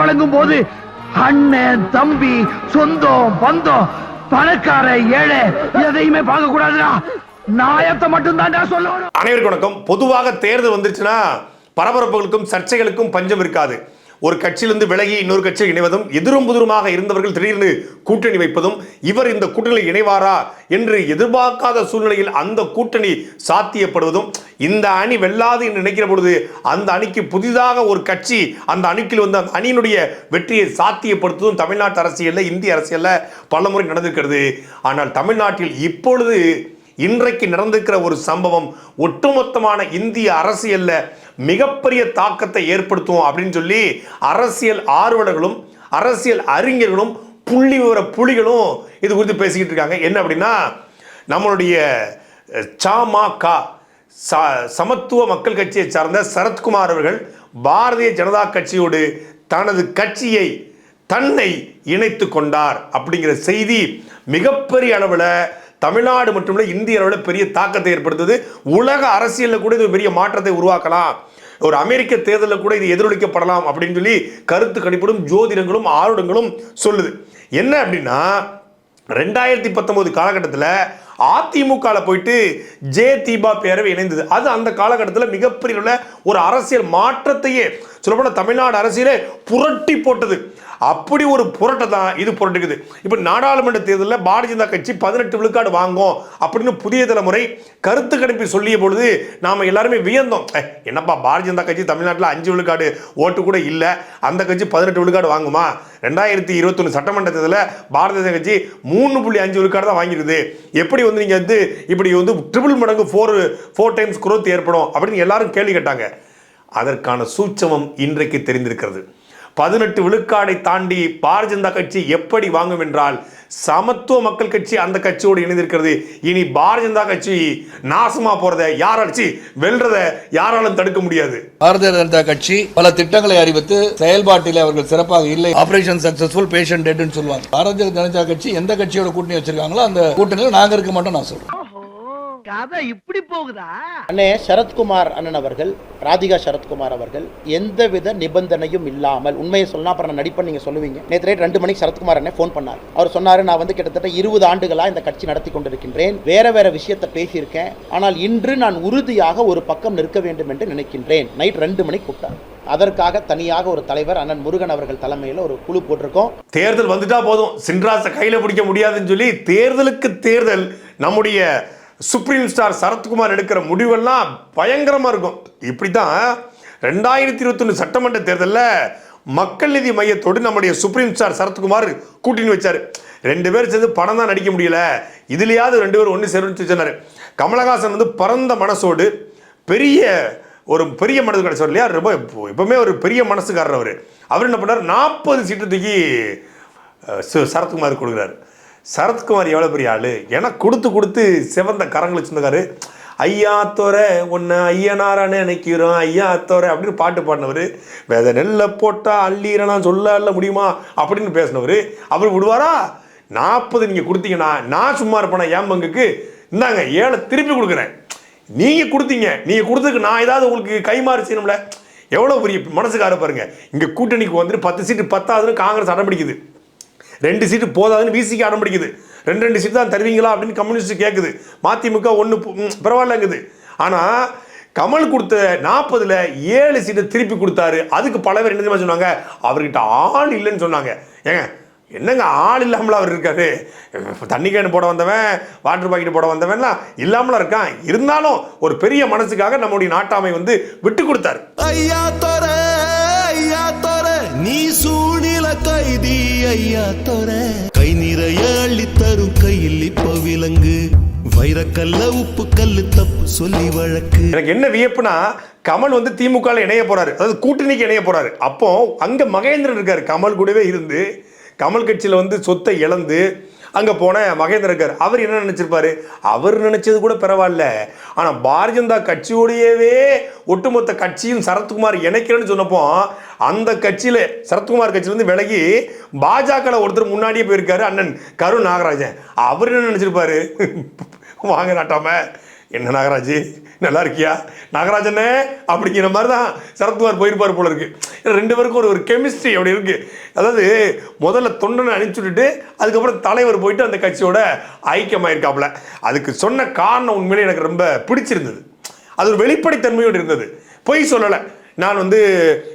வழங்கும் போது அண்ணன் தம்பி சொந்தம் பந்தம் பணக்கார ஏழை எதையுமே பார்க்க கூடாதுடா நாயத்தை மட்டும் தான் சொல்லணும். அனைவருக்கும் வணக்கம். பொதுவாக தேர்தல் வந்துருச்சுன்னா பரபரப்புகளுக்கும் சர்ச்சைகளுக்கும் பஞ்சம் இருக்காது. ஒரு கட்சியிலிருந்து விலகி இன்னொரு கட்சியில் இணைவதும் எதிரும் புதிருமாக இருந்தவர்கள் திடீர்னு கூட்டணி வைப்பதும் இவர் இந்த கூட்டணியில் இணைவாரா என்று எதிர்பார்க்காத சூழ்நிலையில் அந்த கூட்டணி சாத்தியப்படுவதும் இந்த அணி வெல்லாது என்று நினைக்கிற பொழுது அந்த அணிக்கு புதிதாக ஒரு கட்சி அந்த அணிக்கில் வந்து அந்த அணியினுடைய வெற்றியை சாத்தியப்படுத்துவதும் தமிழ்நாட்டு அரசியலில் இந்திய அரசியலில் பல முறை நடந்திருக்கிறது. ஆனால் தமிழ்நாட்டில் இப்பொழுது இன்றைக்கு நடந்திருக்கிற ஒரு சம்பவம் ஒட்டுமொத்தமான இந்திய அரசியலில் மிகப்பெரிய தாக்கத்தை ஏற்படுத்தும் அப்படின்னு சொல்லி அரசியல் ஆர்வலர்களும் அரசியல் அறிஞர்களும் புள்ளி விவர புலிகளும் இது குறித்து பேசிக்கிட்டு இருக்காங்க. என்ன அப்படின்னா நம்மளுடைய சமக ச சமத்துவ மக்கள் கட்சியை சார்ந்த சரத்குமார் அவர்கள் பாரதிய ஜனதா கட்சியோடு தனது கட்சியை தன்னை இணைத்து கொண்டார் அப்படிங்கிற செய்தி மிகப்பெரிய அளவில் தமிழ்நாடு மட்டுமில்ல இந்திய அளவில் பெரிய தாக்கத்தை ஏற்படுத்துது. உலக அரசியலில் கூட இது பெரிய மாற்றத்தை உருவாக்கலாம். ஒரு அமெரிக்க தேர்தலில் கூட இது எதிரொலிக்கப்படலாம் அப்படின்னு சொல்லி கருத்து கணிப்பிடும் ஜோதிடங்களும் ஆருடங்களும் சொல்லுது. என்ன அப்படின்னா ரெண்டாயிரத்தி பத்தொன்பது காலகட்டத்தில் அதிமுகவில் போயிட்டு ஜே தீபா பேரவை இணைந்தது. அது அந்த காலகட்டத்தில் மிகப்பெரிய உள்ள ஒரு அரசியல் மாற்றத்தையே சொல்லப்போனால் தமிழ்நாடு அரசியலே புரட்டி போட்டது. அப்படி ஒரு புரட்டை தான் இது புரட்டுக்குது. இப்போ நாடாளுமன்ற தேர்தலில் பாரதிய ஜனதா கட்சி பதினெட்டு விழுக்காடு வாங்கும் அப்படின்னு புதிய தலைமுறை கருத்து கணிப்பு சொல்லிய பொழுது நாம் எல்லாருமே வியந்தோம். என்னப்பா பாரதிய ஜனதா கட்சி தமிழ்நாட்டில் அஞ்சு விழுக்காடு ஓட்டு கூட இல்லை. அந்த கட்சி பதினெட்டு விழுக்காடு வாங்குமா? ரெண்டாயிரத்தி இருபத்தொன்று சட்டமன்ற தேர்தலில் பாரதிய ஜனதா கட்சி மூணு புள்ளி அஞ்சு விழுக்காடு தான் வாங்கிருது. எப்படி வந்து நீங்கள் வந்து இப்படி வந்து ட்ரிபிள் மடங்கு ஃபோர் ஃபோர் டைம்ஸ் குரோத் ஏற்படும் அப்படின்னு எல்லாரும் கேள்வி கேட்டாங்க. அதற்கான சூட்சமம் இன்றைக்கு தெரிந்திருக்கிறது. பதினெட்டு விழுக்காடை தாண்டி பாரதிய ஜனதா கட்சி எப்படி வாங்கும் என்றால் சமத்துவ மக்கள் கட்சி அந்த கட்சியோடு இணைந்திருக்கிறது. இனி பாரதிய ஜனதா கட்சி நாசமா போறதை யாராச்சு வெல்றதை யாராலும் தடுக்க முடியாது. பாரதிய ஜனதா கட்சி பல திட்டங்களை அறிவித்து செயல்பாட்டில் அவர்கள் சிறப்பாக இல்லை. ஆபரேஷன் சக்சஸ்ஃபுல் பேஷண்ட் டெட்னு சொல்லுவாங்க. பாரதிய ஜனதா கட்சி எந்த கட்சியோட கூட்டணி வச்சிருக்காங்களோ அந்த கூட்டணியில் நாங்க இருக்க மாட்டோம் நான் சொல்றேன். கதை இப்படி போகுதா? அண்ணே சரத்குமார் அண்ணன் அவர்கள் ராதிகா சரத்குமார் அவர்கள் எந்தவித நிபந்தனையும் இல்லாமல் உண்மையை சொன்னா அப்புறம் நான் நடிப்பேன் நீங்க சொல்லுவீங்க. நேற்று நைட் ரெண்டு மணிக்கு சரத்குமார் அண்ணன் ஃபோன் பண்ணார். அவர் சொன்னாரு நான் வந்து கிட்டத்தட்ட இருபது ஆண்டுகளா இந்த கட்சி நடத்தி கொண்டிருக்கின்றேன். வேற வேற விஷயத்தை பேசியிருக்கேன். ஆனால் இன்று நான் உறுதியாக ஒரு பக்கம் நிற்க வேண்டும் என்று நினைக்கின்றேன். நைட் ரெண்டு மணிக்கு கூப்பிட்டார். அதற்காக தனியாக ஒரு தலைவர் அண்ணன் முருகன் அவர்கள் தலைமையில் ஒரு குழு போட்டிருக்கோம். தேர்தல் வந்துட்டா போதும். சின்ராசை கையில் பிடிக்க முடியாதுன்னு சொல்லி தேர்தலுக்கு தேர்தல் நம்முடைய சுப்ரீம் ஸ்டார் சரத்குமார் எடுக்கிற முடிவெல்லாம் பயங்கரமாக இருக்கும். இப்படி தான் ரெண்டாயிரத்தி இருபத்தொன்று சட்டமன்ற தேர்தலில் மக்கள் நிதி மையத்தோடு நம்முடைய சுப்ரீம் ஸ்டார் சரத்குமார் கூட்டின்னு வச்சார். ரெண்டு பேரும் சேர்ந்து படம் தான் நடிக்க முடியல. இதுலையாவது ரெண்டு பேரும் ஒன்று சேர்ந்து சொன்னார். கமலஹாசன் வந்து பரந்த மனசோடு பெரிய ஒரு பெரிய மனது கிடைச்சவர் இல்லையா? ரொம்ப எப்பவுமே ஒரு பெரிய மனசுக்காரர் அவர். அவர் என்ன பண்ணார்? நாற்பது சீட்டு தூக்கி சரத்குமார் கொடுக்குறாரு. சரத்குமார் எவ்வளோ பெரிய ஆளு? எனக்கு கொடுத்து கொடுத்து சிவந்த கரங்களை சொந்தக்காரு ஐயா தோர உன்னை ஐயனாரான்னு நினைக்கிறோம் ஐயா அத்தோரை அப்படின்னு பாட்டு பாடினவர். வேத நெல்லை போட்டால் அள்ளீரலாம் சொல்ல அல்ல முடியுமா? அப்படின்னு பேசினவர். அவர் விடுவாரா? நாற்பது நீங்கள் கொடுத்தீங்கன்னா நான் சும்மா இருப்பேனா என் பங்குக்கு? இந்தாங்க ஏழை திருப்பி கொடுக்குறேன். நீங்கள் கொடுத்தீங்க நீங்கள் கொடுத்ததுக்கு நான் ஏதாவது உங்களுக்கு கைமாறு செய்யணும்ல? எவ்வளோ பெரிய மனசுக்கார பாருங்க. இங்கே கூட்டணிக்கு வந்துட்டு பத்து சீட்டு பத்தாதுன்னு காங்கிரஸ் அடம் பிடிக்குது. ரெண்டு சீட்டு போதாதுன்னு விசிக்கு ஆரம்பிக்குது. ரெண்டு ரெண்டு சீட்டு தான் தருவீங்களா அப்படின்னு கம்யூனிஸ்ட் கேட்குது மதிமுக ஒன்று பரவாயில்லங்குது. ஆனால் கமல் கொடுத்த நாற்பதுல ஏழு சீட்டை திருப்பி கொடுத்தாரு. அதுக்கு பல பேர் என்ன சொன்னாங்க? அவர்கிட்ட ஆள் இல்லைன்னு சொன்னாங்க. ஏங்க என்னங்க ஆள் இல்லாமல் அவர் இருக்காரு? தண்ணி கேன் போட வந்தவன் வாட்டர் பாக்கெட் போட வந்தவன்லாம் இல்லாமலாம் இருக்கான். இருந்தாலும் ஒரு பெரிய மனசுக்காக நம்முடைய நாட்டாமை வந்து விட்டு கொடுத்தாரு. ஐயா ஐயா கையா தொர. கை நிறைய அள்ளி தரும் கையில் இப்ப விலங்கு. வைரக்கல்ல உப்பு கல்லு தப்பு சொல்லி வழக்கு. எனக்கு என்ன வியப்புனா கமல் வந்து திமுக இணைய போறாரு. அதாவது கூட்டணிக்கு இணைய போறாரு. அப்போ அங்க மகேந்திரன் இருக்காரு. கமல் கூடவே இருந்து கமல் கட்சியில வந்து சொத்தை இழந்து அங்க போன மகேந்திரன் இருக்கார். அவர் என்ன நினைச்சிருப்பாரு? அவர் நினைச்சது கூட பரவாயில்ல. ஆனா பாரதிய ஜனதா கட்சியோடையவே ஒட்டுமொத்த கட்சியும் சரத்குமார் இணைக்கிறேன்னு சொன்னப்போ அந்த கட்சியில் சரத்குமார் கட்சியிலேருந்து விலகி பாஜகவில் ஒருத்தர் முன்னாடியே போயிருக்காரு அண்ணன் கருண் நாகராஜன். அவர் என்ன நினச்சிருப்பாரு? வாங்க நாட்டாம. என்ன நாகராஜ்? நல்லா இருக்கியா? நாகராஜனே அப்படிங்கிற மாதிரி தான் சரத்குமார் போயிருப்பார் போல இருக்கு. ஏன்னா ரெண்டு பேருக்கும் ஒரு ஒரு கெமிஸ்ட்ரி அப்படி இருக்கு. அதாவது முதல்ல தொண்டனை அனுப்பிச்சு விட்டுட்டு அதுக்கப்புறம் தலைவர் போயிட்டு அந்த கட்சியோட ஐக்கியமாயிருக்காப்புல. அதுக்கு சொன்ன காரணம் உண்மையிலே எனக்கு ரொம்ப பிடிச்சிருந்தது. அது ஒரு வெளிப்படைத்தன்மையோடு இருந்தது. பொய் சொல்லலை. நான் வந்து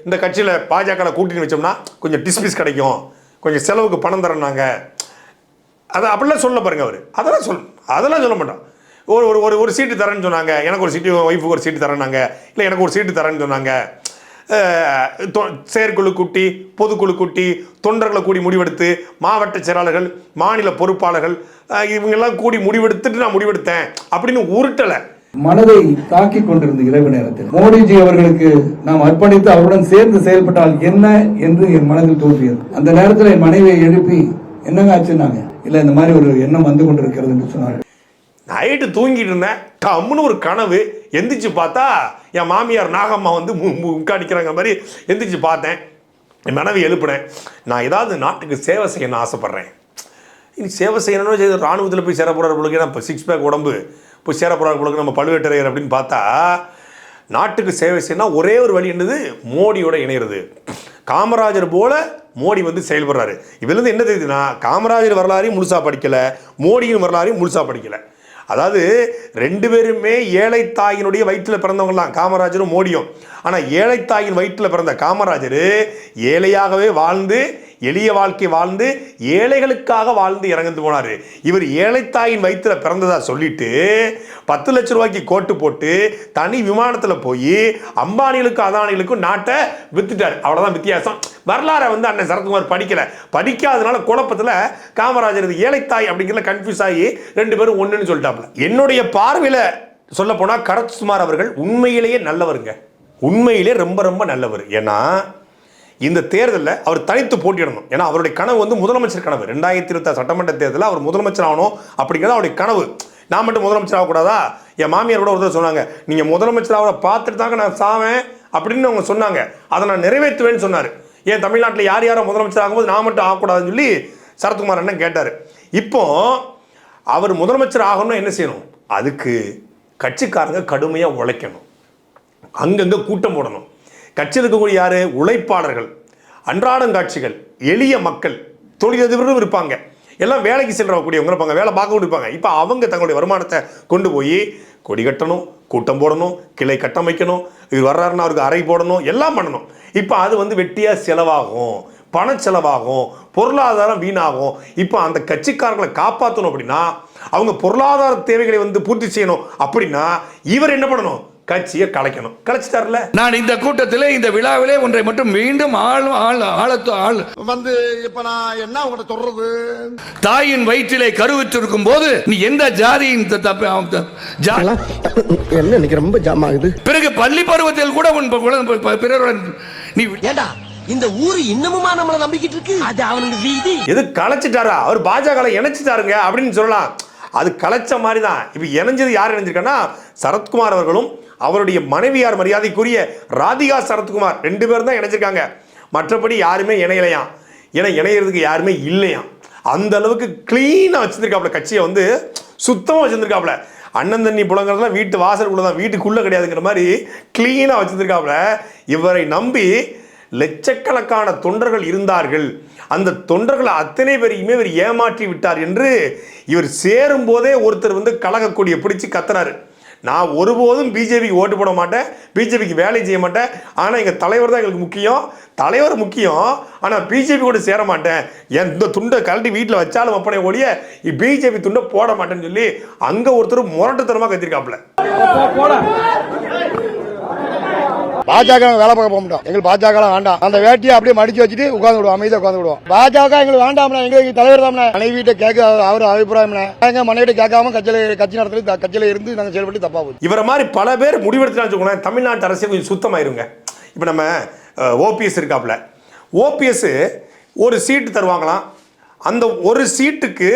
இந்த கட்சியில் பாஜகவில் கூட்டின்னு வச்சோம்னா கொஞ்சம் டிஸ்மிஸ் கிடைக்கும். கொஞ்சம் செலவுக்கு பணம் தரோம் நாங்கள் அதை அப்படிலாம் சொல்ல பாருங்கள் அவர். அதெல்லாம் சொல் அதெல்லாம் சொல்ல மாட்டோம் ஒரு ஒரு ஒரு ஒரு சீட்டு தரேன்னு சொன்னாங்க. எனக்கு ஒரு சீட்டு ஒய்ஃபுக்கு ஒரு சீட்டு தரேன்னாங்க. இல்லை எனக்கு ஒரு சீட்டு தரேன்னு சொன்னாங்க. தொ- செயற்குழு கூட்டி பொதுக்குழு கூட்டி தொண்டர்களை கூடி முடிவெடுத்து மாவட்ட செயலாளர்கள் மாநில பொறுப்பாளர்கள் இவங்கெல்லாம் கூடி முடிவெடுத்துட்டு நான் முடிவெடுத்தேன். அப்படின்னு உருட்டலை. மனதை தாக்கிக் கொண்டிருந்த இரவு நேரத்தில். மோடிஜி அவர்களுக்கு நாம் அர்ப்பணித்து அவருடன் சேர்ந்து செயல்பட்டால் என்ன என்று என் மனதில் தோன்றியது. அந்த நேரத்தில் என் மனைவியை எழுப்பி என்னங்க ஆச்சுன்னாங்க? இல்ல இந்த மாதிரி ஒரு எண்ணம் வந்து கொண்டிருக்கிறது என்று சொன்னார்கள். நைட்டு தூங்கிட்டு இருந்தேன். கம்முன்னு ஒரு கனவு. எந்திரிச்சு பார்த்தா என் மாமியார் நாகம்மா வந்து மு- முக்காடிக்கிறாங்க மாதிரி எந்திரிச்சு பார்த்தேன். என் மனைவி எழுப்புனேன். நான் ஏதாவது நாட்டுக்கு சேவை செய்யணும்னு ஆசைப்பட்றேன். இனி சேவை செய்யணும்னு ராணுவத்தில் போய் சேர போகிற பொழுது இப்போ சிக்ஸ் பேக் உடம்பு. போய் சேர போகிற நம்ம பழுவேட்டரையர் அப்படின்னு பார்த்தா நாட்டுக்கு சேவை செய்யணும் ஒரே ஒரு வழி என்னது? மோடியோட இணையிறது. காமராஜர் போல மோடி வந்து செயல்படுறாரு. இதுலேருந்து என்ன தெரியுதுன்னா காமராஜர் வரலாறையும் முழுசாக படிக்கலை மோடியின் வரலாறையும் முழுசாக படிக்கலை. அதாவது ரெண்டு பேருமே ஏழை தாயினுடைய வயிற்றில் பிறந்தவங்கலாம் காமராஜரும் மோடியும். ஆனால் ஏழை தாயின் வயிற்றில் பிறந்த காமராஜர் ஏழையாகவே வாழ்ந்து எளிய வாழ்க்கை வாழ்ந்து ஏழைகளுக்காக வாழ்ந்து இறங்கந்து போனார். இவர் ஏழைத்தாயின் வயிற்றில் பிறந்ததாக சொல்லிட்டு பத்து லட்ச ரூபாய்க்கு கோட்டு போட்டு தனி விமானத்தில் போய் அம்பானிகளுக்கும் அதானிகளுக்கும் நாட்டை வித்துட்டார். அவ்வளோதான் வித்தியாசம். வரலாறை வந்து அண்ணன் சரத்குமார் படிக்கலை. படிக்காதனால குழப்பத்தில் காமராஜர் ஏழைத்தாய் அப்படிங்கிறத கன்ஃபியூஸ் ஆகி ரெண்டு பேரும் ஒன்றுன்னு சொல்லிட்டாப்புல. என்னுடைய பார்வையில் சொல்ல போனால் கரத்குமார் அவர்கள் உண்மையிலேயே நல்லவருங்க. உண்மையிலே ரொம்ப ரொம்ப நல்லவர். ஏன்னா இந்த தேர்தலில் அவர் தனித்து போட்டியிடணும். ஏன்னா அவருடைய கனவு வந்து முதலமைச்சர் கனவு. ரெண்டாயிரத்தி இருபத்தி சட்டமன்ற தேர்தலில் அவர் முதலமைச்சர் ஆகணும் அப்படிங்கிறது அவருடைய கனவு. நான் மட்டும் முதலமைச்சர் ஆகக்கூடாதா? என் மாமியார் கூட ஒருத்தர் சொன்னாங்க நீங்கள் முதலமைச்சர் அவரை பார்த்துட்டு தாங்க நான் சாவேன் அப்படின்னு அவங்க சொன்னாங்க. அதை நான் நிறைவேற்றுவேன்னு சொன்னார். ஏன் தமிழ்நாட்டில் யார் யாரும் முதலமைச்சர் ஆகும்போது நான் மட்டும் ஆகக்கூடாதுன்னு சொல்லி சரத்குமார் அண்ணன் கேட்டார். இப்போ அவர் முதலமைச்சர் ஆகணும்னா என்ன செய்யணும்? அதுக்கு கட்சிக்காரங்க கடுமையாக உழைக்கணும். அங்கங்கே கூட்டம் போடணும். கட்சியில் இருக்கக்கூடிய யாரு? உழைப்பாளர்கள். அன்றாடங்காட்சிகள் எளிய மக்கள். தொழிலதிபர்களும் இருப்பாங்க. எல்லாம் வேலைக்கு செல்றக்கூடியவங்க இருப்பாங்க. வேலை பார்க்கவும் இருப்பாங்க. இப்போ அவங்க தங்களுடைய வருமானத்தை கொண்டு போய் கொடி கட்டணும் கூட்டம் போடணும் கிளை கட்டமைக்கணும் இது வர்றாருன்னா அவருக்கு அறை போடணும் எல்லாம் பண்ணணும். இப்போ அது வந்து வெட்டியாக செலவாகும். பண செலவாகும். பொருளாதாரம் வீணாகும். இப்போ அந்த கட்சிக்காரர்களை காப்பாற்றணும் அப்படின்னா அவங்க பொருளாதார தேவைகளை வந்து பூர்த்தி செய்யணும் அப்படின்னா இவர் என்ன பண்ணணும்? கட்சியை கலைக்கணும். கலைச்சிட்டார்ல? நான் இந்த கூட்டத்திலே இந்த விழாவிலே ஒன்றை மட்டும் மீண்டும் ஆள் ஆள் ஆழத்து ஆள். வந்து இப்ப நான் என்ன உங்கள்கிட்ட சொல்றது? தாயின் வயிற்றிலே கருவிற்றிருக்கும் போது நீ எந்த ஜாதியின் த- தப்ப- ஜா- என்ன இன்னைக்கு ரொம்ப ஜாம் ஆகுது? பிறகு பள்ளி பருவத்தில் கூட உன் ப- குழந்தை ப- ப- பிறருடன் நீ ஏண்டா இந்த ஊரு இன்னமுமா நம்மள நம்பிக்கிட்டு இருக்கு? அது அவனுக்கு வீதி. எது கலைச்சிட்டாரா? அவர் பாஜக இணைச்சிட்டாருங்க அப்படின்னு சொல்லலாம். அது கலைச்ச மாதிரி தான் இப்போ இணைஞ்சது யார் இணைஞ்சிருக்கான்னா சரத்குமார் அவர்களும் அவருடைய மனைவியார் மரியாதைக்குரிய ராதிகா சரத்குமார். ரெண்டு பேரும் தான் இணைஞ்சிருக்காங்க. மற்றபடி யாருமே இணையலையாம் ஏன்னா இணையிறதுக்கு யாருமே இல்லையாம் அந்த அளவுக்கு க்ளீனாக வச்சுருக்காப்புல கட்சியை வந்து சுத்தமாக வச்சுருக்காப்புல அண்ணன் தண்ணி புலங்கிறதுலாம் வீட்டு வாசலுக்குள்ளே தான் வீட்டுக்குள்ளே கிடையாதுங்கிற மாதிரி க்ளீனாக வச்சுருக்காப்புல இவரை நம்பி லட்சக்கணக்கான தொண்டர்கள் இருந்தார்கள். அந்த தொண்டர்கள் அத்தனை பேரையுமே இவர் ஏமாற்றி விட்டார் என்று இவர் சேரும் போதே ஒருத்தர் வந்து கலகக்கூடிய பிடிச்சு கத்துறாரு நான் ஒருபோதும் பிஜேபிக்கு ஓட்டு போட மாட்டேன். பிஜேபிக்கு வேலை செய்ய மாட்டேன். ஆனால் எங்கள் தலைவர் தான் எங்களுக்கு முக்கியம். தலைவர் முக்கியம். ஆனால் பிஜேபி கூட சேர மாட்டேன். என் இந்த துண்டை கழட்டி வீட்டில் வச்சாலும் அப்பனே ஒழிய பிஜேபி துண்டை போட மாட்டேன்னு சொல்லி அங்கே ஒருத்தர் முரட்டுத்தனமாக கத்திருக்காப்புல. பாஜக வேலை பார்க்க போக மாட்டோம். எங்களுக்கு பாஜக வேண்டாம். அந்த வேட்டியை அப்படியே மடிச்சு வச்சுட்டு உட்காந்து விடுவோம். அமைதியா உட்காந்து விடுவோம். பாஜக எங்களுக்கு வேண்டாம்னா எங்களுக்கு தலைவர் தான் மனைவிட்ட கேட்க அவர் அபிப்பிராயம் எங்க மனைவிட்ட கேட்காம கட்சியில கட்சி நடத்தி கட்சியில இருந்து நாங்க செயல்பட்டு தப்பா போகுது இவர மாதிரி பல பேர் முடிவெடுத்துனா வச்சுக்கோங்களேன். தமிழ்நாட்டு அரசியல் கொஞ்சம் சுத்தமாயிருங்க. இப்போ நம்ம ஓபிஎஸ் இருக்காப்புல. ஓபிஎஸ் ஒரு சீட்டு தருவாங்களாம். அந்த ஒரு சீட்டுக்கு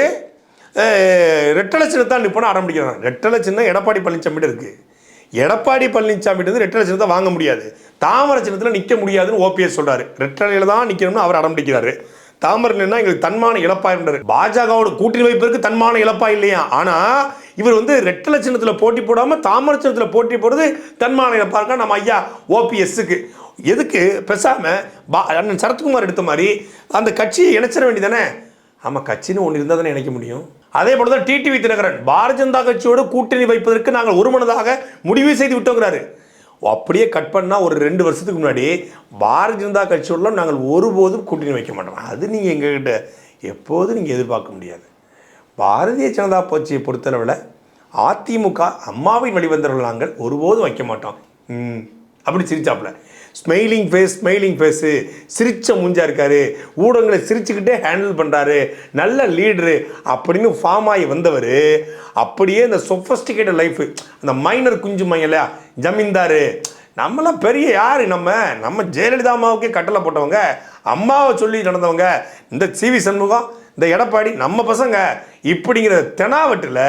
அஹ், ரெட்டலை சின்னத்தான் நிற்போன்னு ஆரம்பிக்கிறாங்க. ரெட்டலை சின்னம் எடப்பாடி பழனிசாமி இருக்குது எடப்பாடி பழனிசாமிட்டு ரெட்டலை சின்னத்தை வாங்க முடியாது. தாமரை சின்னத்தில் நிற்க முடியாதுன்னு ஓபிஎஸ் சொல்கிறாரு ரெட்டலையில் தான் நிற்கணும்னு அவர் ஆரம்பிக்கிறாரு தாமரைன்னா எங்களுக்கு தன்மான இழப்பாயிருந்தார் பாஜகவோட கூட்டணி வைப்பிற்கு தன்மான இழப்பா இல்லையா? ஆனால் இவர் வந்து ரெட்டல சின்னத்தில் போட்டி போடாமல் தாமரை சின்னத்தில் போட்டி போடுறது தன்மான தன்மானையை பார்க்க நம்ம ஐயா ஓபிஎஸ்க்கு. எதுக்கு? பேசாம பா- அண்ணன் சரத்குமார் எடுத்த மாதிரி அந்த கட்சியை இணைச்சிட வேண்டியதானே ஆமாம் கட்சின்னு ஒன்று இருந்தால் தானே இணைக்க முடியும். அதே போல தான் டிடிவி தினகரன் பாரதிய ஜனதா கட்சியோடு கூட்டணி வைப்பதற்கு நாங்கள் ஒருமனதாக முடிவு செய்து விட்டோங்கிறாரு. அப்படியே கட் பண்ணால் ஒரு ரெண்டு வருஷத்துக்கு முன்னாடி பாரதிய ஜனதா கட்சியோட நாங்கள் ஒருபோதும் கூட்டணி வைக்க மாட்டோம். அது நீங்கள் எங்ககிட்ட எப்போதும் நீங்கள் எதிர்பார்க்க முடியாது. பாரதிய ஜனதா கட்சியை பொறுத்தளவில் அதிமுக அம்மாவின் வழிவந்தவர்கள் நாங்கள் ஒருபோதும் வைக்க மாட்டோம். ம், அப்படி சிரிச்சாப்புல. Smiling face smiling face. சிரிச்ச மூஞ்சா இருக்காரு. ஊடகங்களை சிரிச்சுக்கிட்டே ஹேண்டில் பண்ணுறாரு நல்ல லீடரு அப்படின்னு ஃபார்ம் ஆகி வந்தவர். அப்படியே இந்த சொஃபஸ்டிகேட்டட் லைஃபு அந்த மைனர் குஞ்சு மையல ஜமீன்தார். நம்மளாம் பெரிய யார் நம்ம? நம்ம ஜெயலலிதா அம்மாவுக்கே கட்டளை போட்டவங்க அம்மாவை சொல்லி நடந்தவங்க. இந்த சிவி சண்முகம் இந்த எடப்பாடி நம்ம பசங்க. இப்படிங்கிற தெனாவட்டில்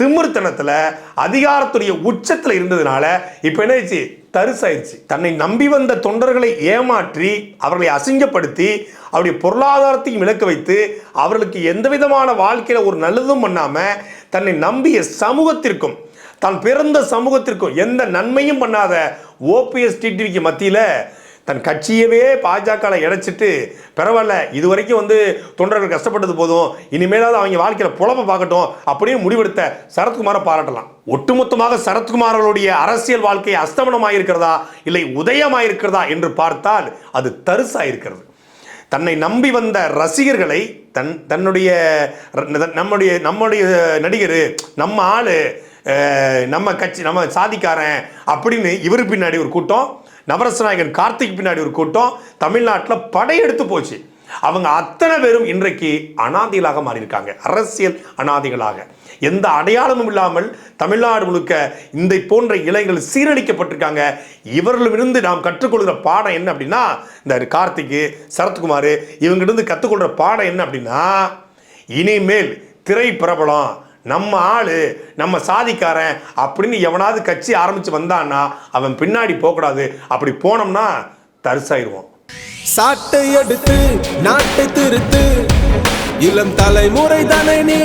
திமிர்த்தனத்தில் அதிகாரத்துடைய உச்சத்தில் இருந்ததுனால இப்போ என்ன ஆயிடுச்சு? தரிசாயிருச்சு. தன்னை நம்பி வந்த தொண்டர்களை ஏமாற்றி அவர்களை அசிங்கப்படுத்தி அவருடைய பொருளாதாரத்தையும் இழக்க வைத்து அவர்களுக்கு எந்த விதமான வாழ்க்கையில் ஒரு நல்லதும் பண்ணாமல் தன்னை நம்பிய சமூகத்திற்கும் தான் பிறந்த சமூகத்திற்கும் எந்த நன்மையும் பண்ணாத ஓபிஎஸ் டிடிவிக்கு மத்தியில் தன் கட்சியவே பாஜகவில் இணைச்சிட்டு பரவாயில்ல இது வரைக்கும் வந்து தொண்டர்கள் கஷ்டப்பட்டது போதும் இனிமேலாவது அவங்க வாழ்க்கையில் புலப்ப பார்க்கட்டும் அப்படின்னு முடிவெடுத்த சரத்குமாரை பாராட்டலாம். ஒட்டுமொத்தமாக சரத்குமார் அவர்களுடைய அரசியல் வாழ்க்கை அஸ்தமனமாயிருக்கிறதா இல்லை உதயமாயிருக்கிறதா என்று பார்த்தால் அது தருசாயிருக்கிறது. தன்னை நம்பி வந்த ரசிகர்களை தன் தன்னுடைய நம்முடைய நம்முடைய நடிகர் நம்ம ஆள் நம்ம கட்சி நம்ம சாதிக்காரன் அப்படின்னு இவர் பின்னாடி ஒரு கூட்டம் நவரசநாயகன் கார்த்திக் பின்னாடி ஒரு கூட்டம் தமிழ்நாட்டில் படையெடுத்து போச்சு. அவங்க அத்தனை பேரும் இன்றைக்கு அனாதிகளாக மாறியிருக்காங்க. அரசியல் அனாதிகளாக. எந்த அடையாளமும் இல்லாமல் தமிழ்நாடு முழுக்க இந்த போன்ற இளைஞர்கள் சீரழிக்கப்பட்டிருக்காங்க. இவர்களிடமிருந்து நாம் கற்றுக்கொள்கிற பாடம் என்ன அப்படின்னா இந்த கார்த்திக்கு சரத்குமார் இவங்கிட்ட கற்றுக்கொள்கிற பாடம் என்ன அப்படின்னா இனிமேல் திரை பிரபலம் நம்ம ஆளு நம்ம சாதிக்காரன் அப்படின்னு எவனாவது கட்சி ஆரம்பிச்சு வந்தான்னா அவன் பின்னாடி போகக்கூடாது. அப்படி போனோம்னா தரிசாயிருவான் சாட்டை எடுத்து நாட்டை திருத்து இளம் தலைமுறை தானே நீ